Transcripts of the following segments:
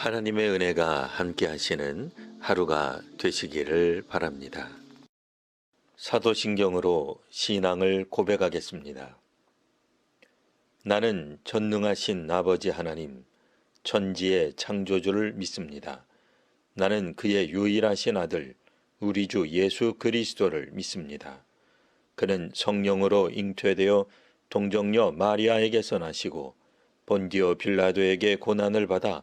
하나님의 은혜가 함께 하시는 하루가 되시기를 바랍니다. 사도신경으로 신앙을 고백하겠습니다. 나는 전능하신 아버지 하나님, 천지의 창조주를 믿습니다. 나는 그의 유일하신 아들, 우리 주 예수 그리스도를 믿습니다. 그는 성령으로 잉태되어 동정녀 마리아에게서 나시고 본디오 빌라도에게 고난을 받아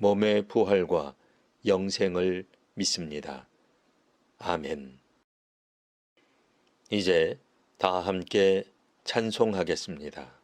몸의 부활과 영생을 믿습니다. 아멘. 이제 다 함께 찬송하겠습니다.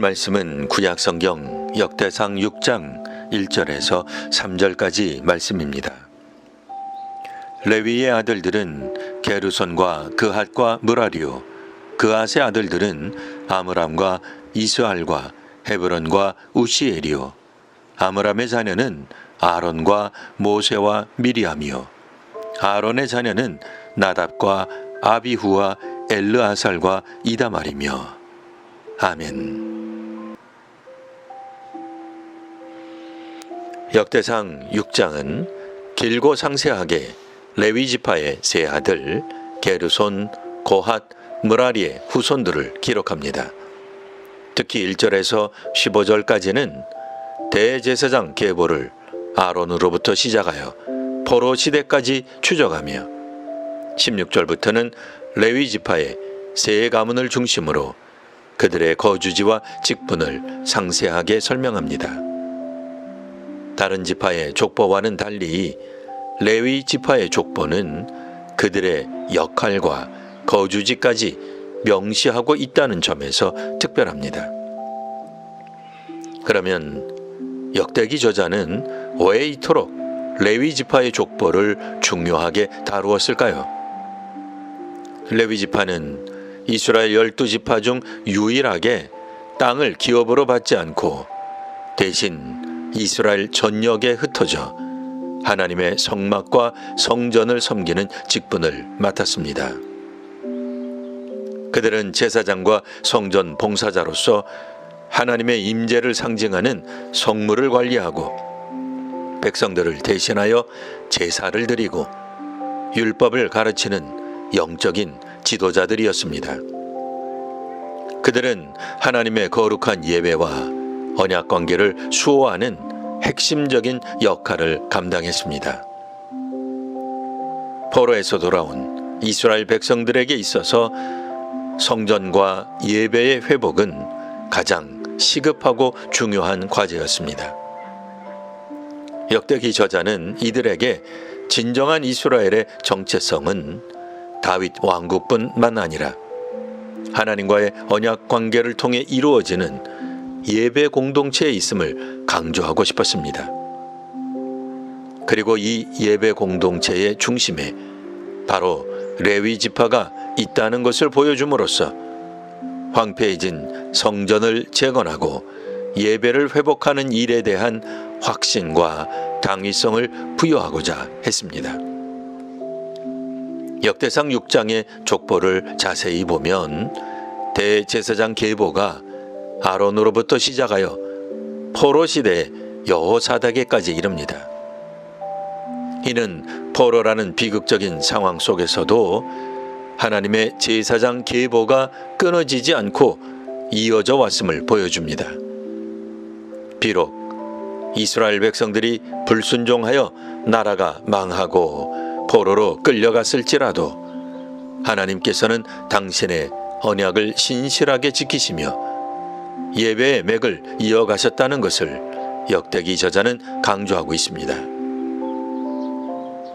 말씀은 구약성경 역대상 6장 1절에서 3절까지 말씀입니다. 레위의 아들들은 게르손과 그핫과 무라리오, 그핫의 아들들은 아므람과 이스알과 헤브론과 우시엘이요, 아므람의 자녀는 아론과 모세와 미리암이요, 아론의 자녀는 나답과 아비후와 엘르아살과 이다말이며 아멘. 역대상 6장은 길고 상세하게 레위 지파의 세 아들 게르손, 고핫, 무라리의 후손들을 기록합니다. 특히 1절에서 15절까지는 대제사장 계보를 아론으로부터 시작하여 포로 시대까지 추적하며 16절부터는 레위 지파의 세 가문을 중심으로 그들의 거주지와 직분을 상세하게 설명합니다. 다른 지파의 족보와는 달리 레위 지파의 족보는 그들의 역할과 거주지까지 명시하고 있다는 점에서 특별합니다. 그러면 역대기 저자는 왜 이토록 레위 지파의 족보를 중요하게 다루었을까요? 레위 지파는 이스라엘 열두 지파 중 유일하게 땅을 기업으로 받지 않고 대신 이스라엘 전역에 흩어져 하나님의 성막과 성전을 섬기는 직분을 맡았습니다. 그들은 제사장과 성전 봉사자로서 하나님의 임재를 상징하는 성물을 관리하고 백성들을 대신하여 제사를 드리고 율법을 가르치는 영적인 지도자들이었습니다. 그들은 하나님의 거룩한 예배와 언약 관계를 수호하는 핵심적인 역할을 감당했습니다. 포로에서 돌아온 이스라엘 백성들에게 있어서 성전과 예배의 회복은 가장 시급하고 중요한 과제였습니다. 역대기 저자는 이들에게 진정한 이스라엘의 정체성은 다윗 왕국뿐만 아니라 하나님과의 언약 관계를 통해 이루어지는 예배 공동체에 있음을 강조하고 싶었습니다. 그리고 이 예배 공동체의 중심에 바로 레위 지파가 있다는 것을 보여줌으로써 황폐해진 성전을 재건하고 예배를 회복하는 일에 대한 확신과 당위성을 부여하고자 했습니다. 역대상 6장의 족보를 자세히 보면 대제사장 계보가 아론으로부터 시작하여 포로 시대 여호사닥에까지 이릅니다. 이는 포로라는 비극적인 상황 속에서도 하나님의 제사장 계보가 끊어지지 않고 이어져 왔음을 보여줍니다. 비록 이스라엘 백성들이 불순종하여 나라가 망하고 포로로 끌려갔을지라도 하나님께서는 당신의 언약을 신실하게 지키시며 예배의 맥을 이어가셨다는 것을 역대기 저자는 강조하고 있습니다.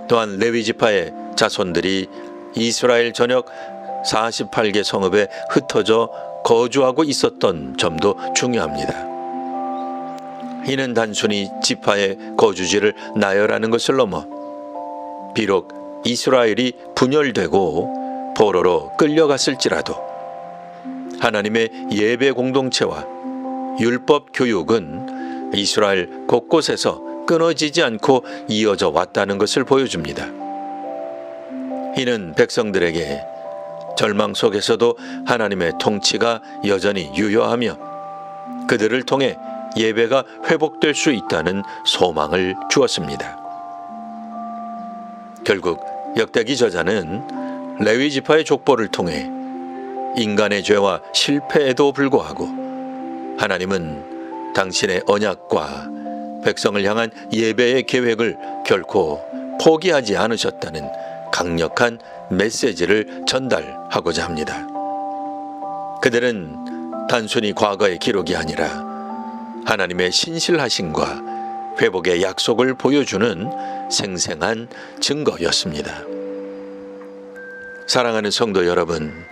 또한 레위 지파의 자손들이 이스라엘 전역 48개 성읍에 흩어져 거주하고 있었던 점도 중요합니다. 이는 단순히 지파의 거주지를 나열하는 것을 넘어 비록 이스라엘이 분열되고 포로로 끌려갔을지라도 하나님의 예배 공동체와 율법 교육은 이스라엘 곳곳에서 끊어지지 않고 이어져 왔다는 것을 보여줍니다. 이는 백성들에게 절망 속에서도 하나님의 통치가 여전히 유효하며 그들을 통해 예배가 회복될 수 있다는 소망을 주었습니다. 결국 역대기 저자는 레위 지파의 족보를 통해 인간의 죄와 실패에도 불구하고 하나님은 당신의 언약과 백성을 향한 예배의 계획을 결코 포기하지 않으셨다는 강력한 메시지를 전달하고자 합니다. 그들은 단순히 과거의 기록이 아니라 하나님의 신실하심과 회복의 약속을 보여주는 생생한 증거였습니다. 사랑하는 성도 여러분,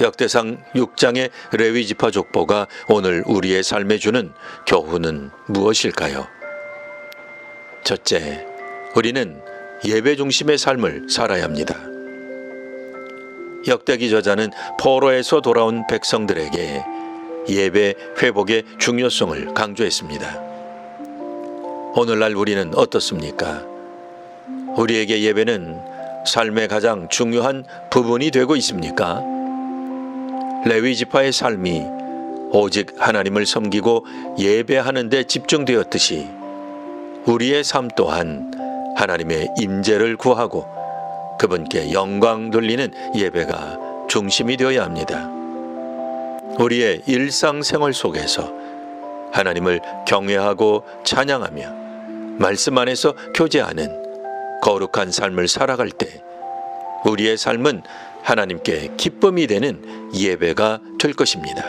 역대상 6장의 레위 지파 족보가 오늘 우리의 삶에 주는 교훈은 무엇일까요? 첫째, 우리는 예배 중심의 삶을 살아야 합니다. 역대기 저자는 포로에서 돌아온 백성들에게 예배 회복의 중요성을 강조했습니다. 오늘날 우리는 어떻습니까? 우리에게 예배는 삶의 가장 중요한 부분이 되고 있습니까? 레위 지파의 삶이 오직 하나님을 섬기고 예배하는 데 집중되었듯이 우리의 삶 또한 하나님의 임재를 구하고 그분께 영광 돌리는 예배가 중심이 되어야 합니다. 우리의 일상생활 속에서 하나님을 경외하고 찬양하며 말씀 안에서 교제하는 거룩한 삶을 살아갈 때 우리의 삶은 하나님께 기쁨이 되는 예배가 될 것입니다.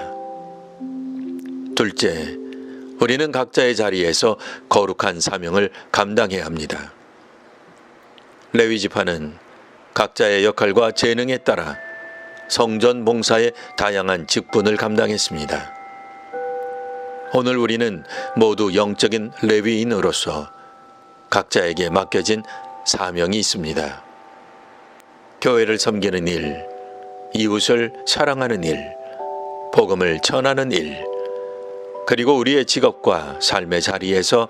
둘째, 우리는 각자의 자리에서 거룩한 사명을 감당해야 합니다. 레위 지파는 각자의 역할과 재능에 따라 성전 봉사의 다양한 직분을 감당했습니다. 오늘 우리는 모두 영적인 레위인으로서 각자에게 맡겨진 사명이 있습니다. 교회를 섬기는 일, 이웃을 사랑하는 일, 복음을 전하는 일, 그리고 우리의 직업과 삶의 자리에서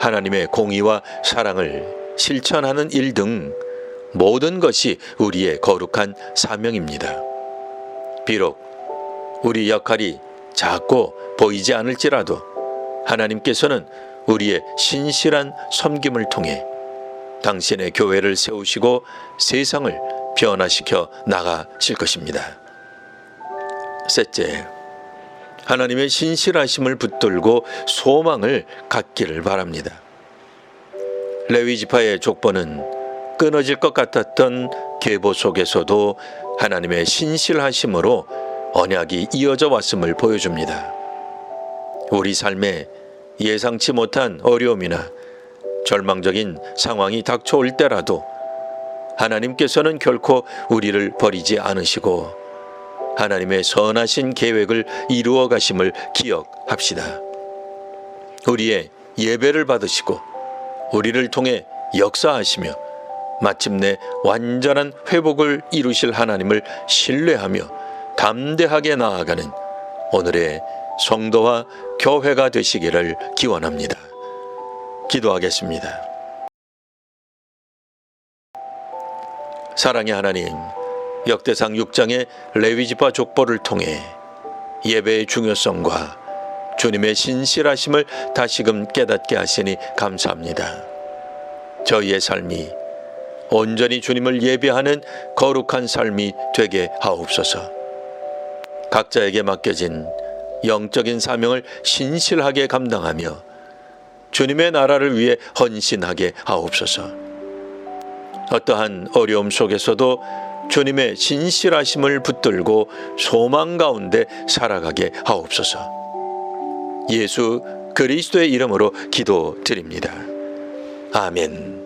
하나님의 공의와 사랑을 실천하는 일 등 모든 것이 우리의 거룩한 사명입니다. 비록 우리 역할이 작고 보이지 않을지라도 하나님께서는 우리의 신실한 섬김을 통해 당신의 교회를 세우시고 세상을 변화시켜 나가실 것입니다. 셋째, 하나님의 신실하심을 붙들고 소망을 갖기를 바랍니다. 레위 지파의 족보는 끊어질 것 같았던 계보 속에서도 하나님의 신실하심으로 언약이 이어져 왔음을 보여줍니다. 우리 삶에 예상치 못한 어려움이나 절망적인 상황이 닥쳐올 때라도 하나님께서는 결코 우리를 버리지 않으시고 하나님의 선하신 계획을 이루어 가심을 기억합시다. 우리의 예배를 받으시고 우리를 통해 역사하시며 마침내 완전한 회복을 이루실 하나님을 신뢰하며 담대하게 나아가는 오늘의 성도와 교회가 되시기를 기원합니다. 기도하겠습니다. 사랑의 하나님, 역대상 6장의 레위지파 족보를 통해 예배의 중요성과 주님의 신실하심을 다시금 깨닫게 하시니 감사합니다. 저희의 삶이 온전히 주님을 예배하는 거룩한 삶이 되게 하옵소서. 각자에게 맡겨진 영적인 사명을 신실하게 감당하며 주님의 나라를 위해 헌신하게 하옵소서. 어떠한 어려움 속에서도 주님의 신실하심을 붙들고 소망 가운데 살아가게 하옵소서. 예수 그리스도의 이름으로 기도드립니다. 아멘.